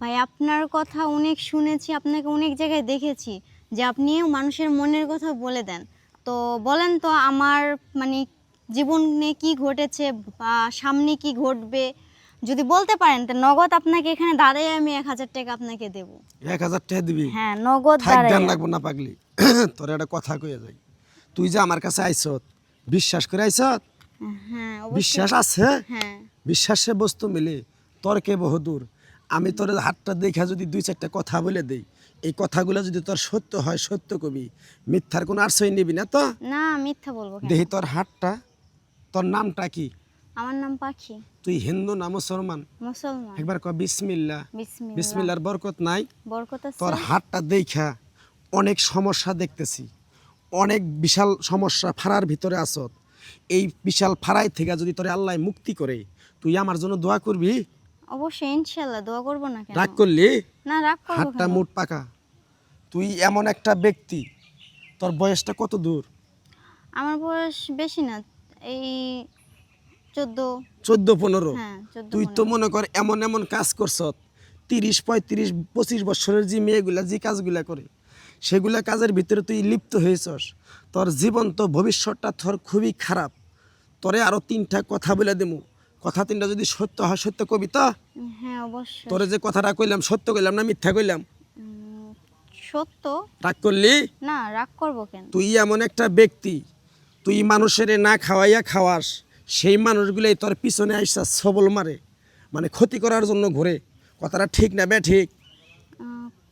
ভাই আপনার কথা অনেক শুনেছি আপনাকে অনেক জায়গায় দেখেছি যে আপনিও মানুষের মনের কথা বলে দেন। তো বলেন তো আমার মানে জীবনে কি ঘটেছে বা সামনে কি ঘটবে? যদি বলতে পারেন তো নগদ আপনাকে এখানে দাঁড়িয়ে আমি এক হাজার টাকা আপনাকে দেবো। এক হাজার টাকা দিবি? হ্যাঁ নগদ ধ্যান দাঁড়ায়। না পাগলি। তোর একটা কথা কয়ে যাই। তুই যে আমার কাছে আইছত বিশ্বাস করে আইছত হ্যাঁ অবশ্যই। বিশ্বাস আছে? হ্যাঁ। বিশ্বাসে বস্তু মিলে। তর্কে বহুদূর। আমি তোর হাতটা দেখা যদি দুই চারটা কথা বলে দেই এই কথাগুলো যদি তোর সত্য হয় সত্য কবি মিথ্যার কোনো আশ্রয় নিবি না তো? না মিথ্যা বলব কেন? দেখি তোর হাতটা তোর নামটা কি? আমার নাম পাখি। তুই হিন্দু না মুসলমান? মুসলমান। একবার ক বিসমিল্লা। বিসমিল্লাহ বিসমিল্লার বরকত নাই? বরকত আছে? তোর হাতটা দেখা অনেক সমস্যা দেখতেছি। অনেক বিশাল সমস্যা ফাড়ার ভিতরে আসত এই বিশাল ফাড়াই থেকে যদি তোরে আল্লাহ মুক্তি করে তুই আমার জন্য দোয়া করবি? অবশ্যই ইনশাল্লাহ দোয়া করব না কেন? রাগ করলি? না রাগ করব হাতটা কেন? পাকা। তুই এমন একটা ব্যক্তি তোর বয়সটা কত দূর? আমার বয়স বেশি না এই চোদ্দ। চোদ্দ পনেরো? হ্যাঁ তুই তো মনে কর এমন এমন কাজ করছ তিরিশ পঁয়ত্রিশ পঁচিশ বছরের যে মেয়েগুলা যে কাজগুলা করে সেগুলা কাজের ভিতরে তুই লিপ্ত হয়েছস। তোর জীবন তো ভবিষ্যৎটা তোর খুবই খারাপ। তোরে আরও তিনটা কথা বলে দেবো। কথা তিনটা যদি সত্য হয় সত্য কবি তো হ্যাঁ অবশ্যই। তোরে যে কথাটা কইলাম সত্য কইলাম না মিথ্যা কইলাম? সত্য? রাগ করলি? না রাগ করব কেন? তুই এমন একটা ব্যক্তি তুই মানুষের না খাওয়াইয়া খাওয়াস সেই মানুষগুলোই তোর পিছনে আইসা সবল মারে মানে ক্ষতি করার জন্য ঘুরে। কথাটা ঠিক না বে ঠিক?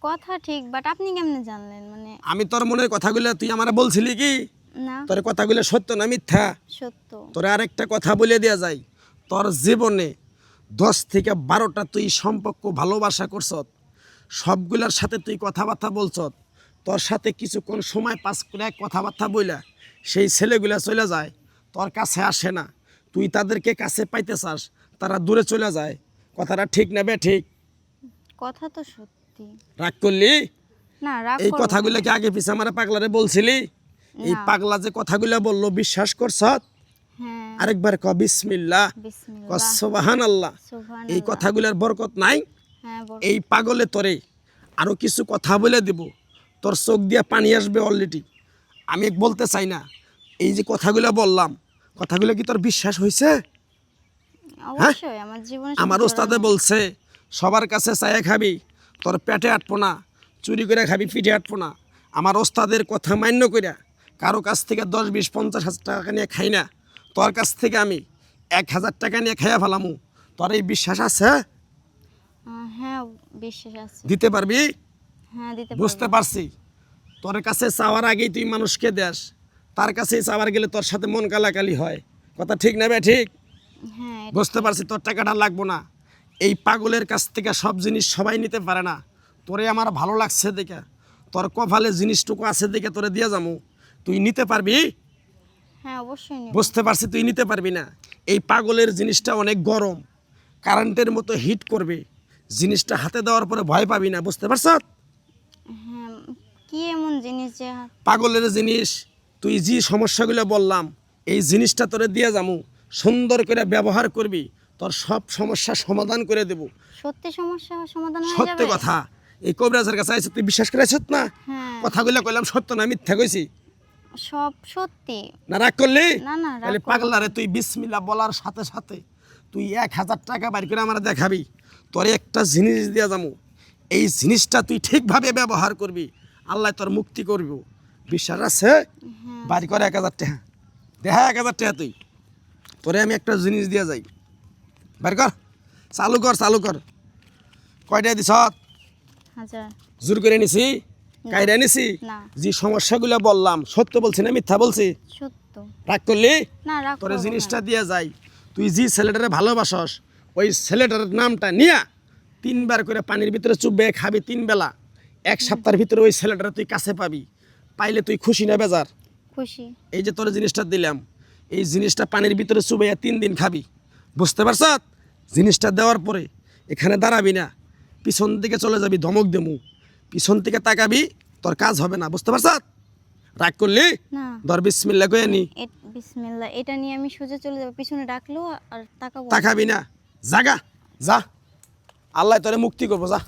কথা ঠিক বাট আপনি কেমনে জানলেন? মানে আমি তোর মনের কথাগুলো তুই আমার বলছিলি কি? না। তোর কথাগুলো সত্য না মিথ্যা? সত্য। তোর আরেকটা কথা বলে দেয়া যায়। তোর জীবনে দশ থেকে বারোটা তুই সম্পর্ক ভালোবাসা করছত সবগুলার সাথে তুই কথাবার্তা বলছত তোর সাথে কিছুক্ষণ সময় পাস করে কথাবার্তা বইলা সেই ছেলেগুলা চলে যায় তোর কাছে আসে না। তুই তাদেরকে কাছে পাইতে চাস তারা দূরে চলে যায়। কথাটা ঠিক না বে ঠিক? কথা তো সত্যি। রাগ করলি? না রাগ এই কথাগুলো কি আগে পিছে আমার পাগলারে বলছিলি? এই পাগলা যে কথাগুলো বলল বিশ্বাস করছত? আরেকবার ক বিসমিল্লাহ। ক সোবাহান আল্লাহ এই। কথাগুলোর বরকত নাই? হ্যাঁ এই পাগলে তোরে আরও কিছু কথা বলে দেব। তোর চোখ দিয়ে পানি আসবে অলরেডি আমি বলতে চাই না। এই যে কথাগুলো বললাম কথাগুলো কি তোর বিশ্বাস হয়েছে আমার হ্যাঁ? আমার ওস্তাদে বলছে সবার কাছে চায়ে খাবি তোর পেটে আটবো না চুরি করে খাবি পিঠে আটবো না। আমার ওস্তাদের কথা মান্য কইরা কারও কাছ থেকে দশ বিশ পঞ্চাশ হাজার টাকা নিয়ে খাই না। তোর কাছ থেকে আমি এক হাজার টাকা নিয়ে খাইয়া ফেলামু। তোর এই বিশ্বাস আছে? হ্যাঁ বিশ্বাস আছে। দিতে পারবি? হ্যাঁ দিতে বুঝতে পারছি। তোর কাছে চাওয়ার আগেই তুই মানুষকে দেস। তার কাছে চাওয়ার গেলে তোর সাথে মন কালাকালি হয়। কথা ঠিক না বে ঠিক? হ্যাঁ বুঝতে পারছি তোর টাকাটা লাগবো না। এই পাগলের কাছ থেকে সব জিনিস সবাই নিতে পারে না। তোরে আমার ভালো লাগছে দেখে। তোর কপালে জিনিসটুকু আছে দেখে তোরে দিয়ে যাব। তুই নিতে পারবি? হ্যাঁ অবশ্যই বুঝতে পারছি তুই নিতে পারবি না। এই পাগলের জিনিসটা অনেক গরম। কারেন্টের মতো হিট করবে। জিনিসটা হাতে দেওয়ার পরে ভয় পাবি না বুঝতে পারছ? হ্যাঁ কি এমন জিনিস যে পাগলের জিনিস তুই যে সমস্যাগুলো বললাম এই জিনিসটা তোরে দিয়ে যাব সুন্দর করে ব্যবহার করবি তোর সব সমস্যা সমাধান করে দেবো। সত্যি সমস্যা সমাধান হয়ে সত্য কথা। এই কবিরাজের কাছে আইসি তুই বিশ্বাস করে আইসত না? হ্যাঁ। কথাগুলো কইলাম সত্য না মিথ্যা কইছি। সব সত্যি। না রাগ করলি? না না তাহলে পাগলারে তুই বিসমিল্লা বলার সাথে সাথে তুই এক হাজার টাকা বাড়ি করে আমার দেখাবি। তোরে একটা জিনিস দিয়া যাব এই জিনিসটা তুই ঠিকভাবে ব্যবহার করবি। আল্লাহ তোর মুক্তি করবি। বিশ্বাস আছে? হ্যাঁ। বাড়ি করে এক হাজার টাকা। দেখা এক হাজার টাকা তুই। তোরে আমি একটা জিনিস দিয়া যাই। বাড়ি কর। চালু কর চালু কর। কয়টা দিছ? হাজার। জোর করে নিছি। কায়রা নিছি যে সমস্যাগুলো বললাম সত্য বলছি না মিথ্যা বলছি? সত্য। রাগ করলি? তোর জিনিসটা। দিয়ে যাই। তুই যে ছেলেটারে ভালোবাসস ওই ছেলেটার নামটা নিয়া তিনবার করে পানির ভিতরে চুপবে খাবি তিন বেলা। এক সপ্তাহের ভিতরে ওই ছেলেটারে তুই কাছে পাবি। পাইলে তুই খুশি না বেজার? খুশি। এই যে তোর জিনিসটা দিলাম এই জিনিসটা পানির ভিতরে চুবাইয়া তিন দিন খাবি। বুঝতে পারছ? জিনিসটা দেওয়ার পরে এখানে দাঁড়াবি না। পিছন দিকে চলে যাবি ধমক দেমু পিছন থেকে তাকাবি তোর কাজ হবে না বুঝতে পারছ রাগ করলি? ধর বিসমিল্লা কয়ে নি। বিসমিল্লা এটা নিয়ে আমি সোজা চলে যাব পিছনে ডাকলো আর তাকাবো। তাকাবি না। জাগা যা। আল্লাহ তোরে মুক্তি করব যা।